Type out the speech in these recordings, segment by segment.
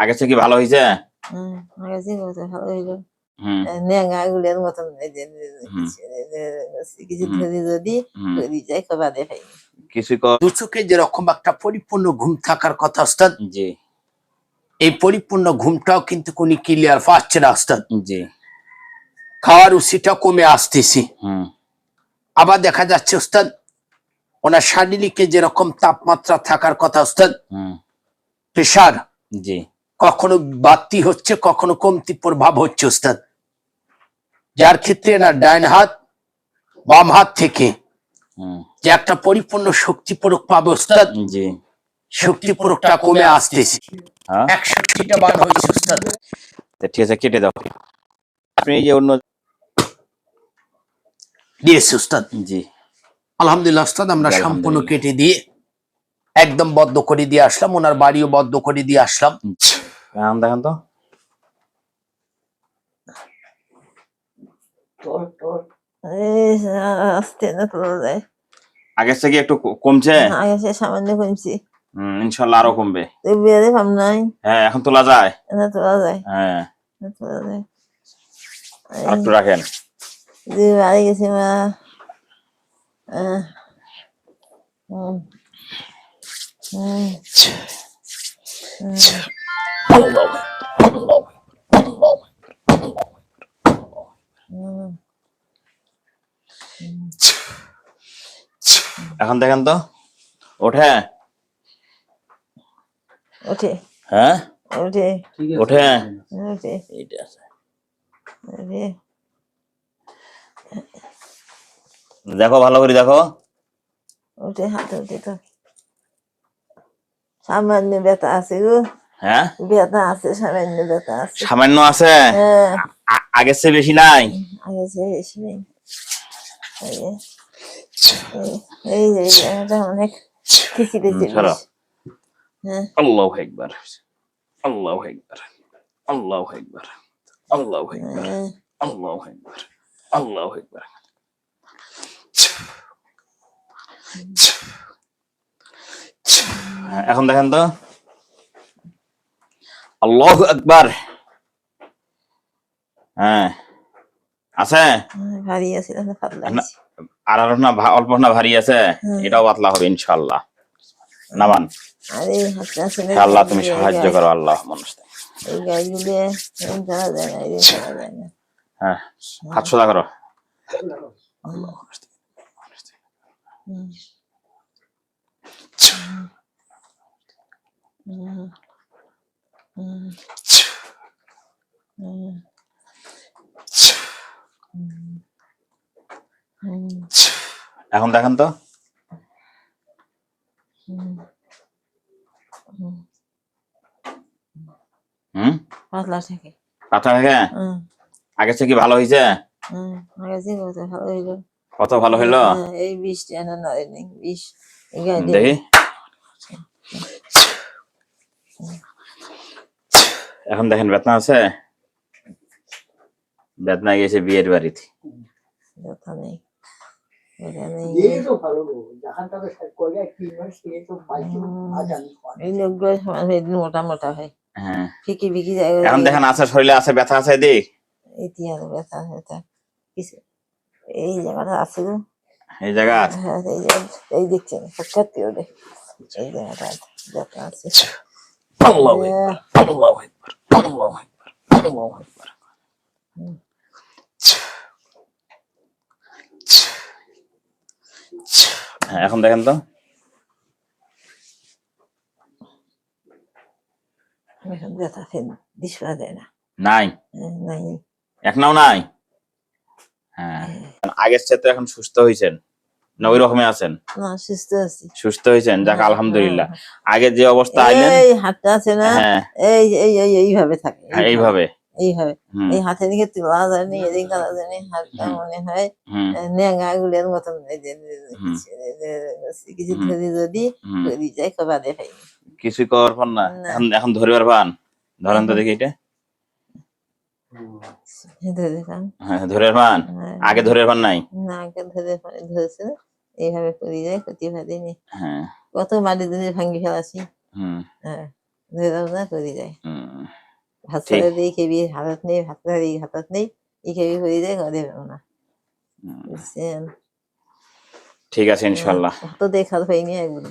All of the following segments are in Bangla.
আগের থেকে ভালো হয়েছে যেরকম একটা পরিপূর্ণ ঘুম থাকার কথা ওস্তাদ জি। এই পরিপূর্ণ ঘুমটাও কিন্তু কোনি ক্লিয়ার পাচ্ছে না ওস্তাদ। জি। খাওয়ার রুচিটা কমে আসতেছি। হুম। আবার দেখা যাচ্ছে ওস্তাদ ওনার শারীরিকে যেরকম তাপমাত্রা থাকার কথা ওস্তাদ হুম। প্রেশার জি। কখনো বাড়তি হচ্ছে কখনো কমতি প্রভাব হচ্ছে ওস্তাদ। যার ক্ষেত্রে না ডাইন হাত বাম হাত থেকে যে একটা পরিপূর্ণ শক্তি প্রয়োগ পাবে ওস্তাদ। শক্তি প্রয়োগটা কমে আসতেছে। হ্যাঁ। হয়েছে ওস্তাদ। ঠিক আছে কেটে দাও। আপনি এই যে অন্য দিয়েছে ওস্তাদ। জি। আলহামদুলিল্লাহ ওস্তাদ আমরা সম্পূর্ণ কেটে দিয়ে একদম বদ্ধ করে দিয়ে আসলাম ওনার বাড়িও বদ্ধ করে দিয়ে আসলাম। এখন দেখেন তো। আগের থেকে একটু কমছে? আগে সে সামান্য কমছি। হুম ইনশাল্লাহ আরও কমবে। তুই বিয়ে ভাব নাই? হ্যাঁ এখন তোলা যায়। না তোলা যায়। হ্যাঁ। তোলা যায়। একটু রাখেন। যে বাড়ি গেছি মা। আহ, হুম, হুম, হুম, হুম। এখন দেখেন তো। ওঠে? ওঠে। হ্যাঁ? ওঠে। ওঠে? ওঠে। এইটা আছে। দেখো ভালো করে দেখো। ওঠে হাতে ওঠে তো। সামান্য ব্যথা আছে গো। হ্যাঁ? ব্যথা আছে সামান্য ব্যথা আছে। সামান্য আছে? হ্যাঁ। আগের চেয়ে বেশি নাই? বেশি এই যে, অনেক আল্লাহ একবার আল্লাহ একবার আল্লাহ একবার আল্লাহ একবার আল্লাহ একবার আল্লাহ একবার এখন দেখেন তো। আল্লাহ একবার হ্যাঁ। আছে? ভারী আছে। আর না অল্প না ভারী আছে? এটাও পাতলা হবে ইনশাল্লাহ নামান। আরে আল্লাহ তুমি সাহায্য করো আল্লাহ মানুষ হ্যাঁ হাত সোজা করো। হুম। এখন দেখেন তো। হুম। পাতলা থাকে। থেকে? থেকে ভালো হয়েছে। আগে ভালো হইল? কত ভালো হইল? হ্যাঁ, এই বিষ দেখি। এখন দেখেন বেতনা আছে? বেতনা গেছে বিয়ের বাড়িতে। ব্যথা নেই। মোটা মোটা হয়। হ্যাঁ। ফিকি ফিকি যায়। এখন দেখেন আছে শরীরে আছে ব্যথা আছে ব্যথা ব্যথা। কিছু এই জায়গাটা আছে গো এই জায়গা হ্যাঁ এই জায়গা এই দেখছেন জায়গাটা ব্যথা আছে। আল্লাহু আল্লাহু হ্যাঁ, এখন দেখেন তো। নাই? নাই। এখনও নাই? হ্যাঁ। আগের চেয়ে তো এখন সুস্থ হয়েছেন না ওই রকমই আছেন? না সুস্থ আছি। সুস্থ হয়েছেন? যাক আলহামদুলিল্লাহ। আগে যে অবস্থা আইলেন? এই হাতটা আছে না? হ্যাঁ। এই এই এই এইভাবে থাকে হ্যাঁ, এইভাবে। এইভাবে। এই হাতে দিকে তোলা এদিকে হাতটা মনে হয় গুলের মতন। কিছু হুম। ধরে যদি করি যায় কবা দেখাই কিছু করার পান না। এখন এখন ধরে পারবান ধরেন তো দেখি এটা। ধরে হ্যাঁ ধরে পান হ্যাঁ। আগে ধরে পান নাই? না আগে ধরে পরে ধরেছে। এইভাবে করি যায় ক্ষতি ভাদিনি হ্যাঁ। কত মাটি দিনে ভাঙ্গি ফেলাছি হ্যাঁ ধরে না করি যায় ভাত ঠিক। দিয়ে খেবি হাতত নেই ভাত সারা দিয়ে হাতত নেই ই খেবি হয়ে যায় দেবে না। বুঝছেন? ঠিক আছে ইনশাল্লাহ। তো দেখা হয়নি একবার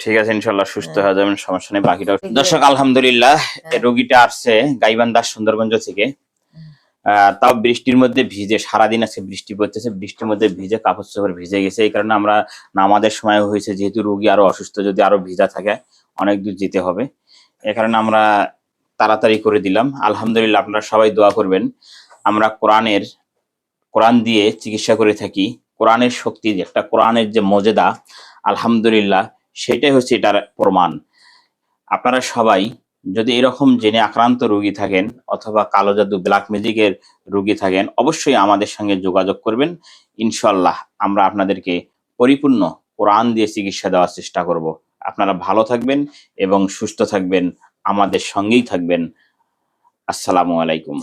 ঠিক আছে ইনশাল্লাহ সুস্থ হ্যাঁ। হয়ে যাবেন সমস্যা নেই বাকিটাও ঠিক দর্শক আলহামদুলিল্লাহ এই রোগীটা আসছে গাইবান্ধা সুন্দরগঞ্জ থেকে। তাও বৃষ্টির মধ্যে ভিজে, সারাদিন আজকে বৃষ্টি পড়তেছে, বৃষ্টির মধ্যে ভিজে কাপড় চোপড় ভিজে গেছে। এই কারণে আমরা নামাজের সময় হয়েছে, যেহেতু রোগী আরও অসুস্থ, যদি আরও ভিজা থাকে, অনেক দূর যেতে হবে। এই কারণে আমরা তাড়াতাড়ি করে দিলাম। আলহামদুলিল্লাহ, আপনারা সবাই দোয়া করবেন। আমরা কোরআনের, কোরআন দিয়ে চিকিৎসা করে থাকি। কোরআনের শক্তি, একটা কোরআনের যে মজেদা, আলহামদুলিল্লাহ, সেটাই হচ্ছে এটার প্রমাণ। আপনারা সবাই যদি এরকম জেনে আক্রান্ত রুগী থাকেন অথবা কালো জাদু ব্ল্যাক ম্যাজিকের রুগী থাকেন, অবশ্যই আমাদের সঙ্গে যোগাযোগ করবেন। ইনশাল্লাহ আমরা আপনাদেরকে পরিপূর্ণ কোরআন দিয়ে চিকিৎসা দেওয়ার চেষ্টা করব। আপনারা ভালো থাকবেন এবং সুস্থ থাকবেন, আমাদের সঙ্গেই থাকবেন। আসসালামু আলাইকুম।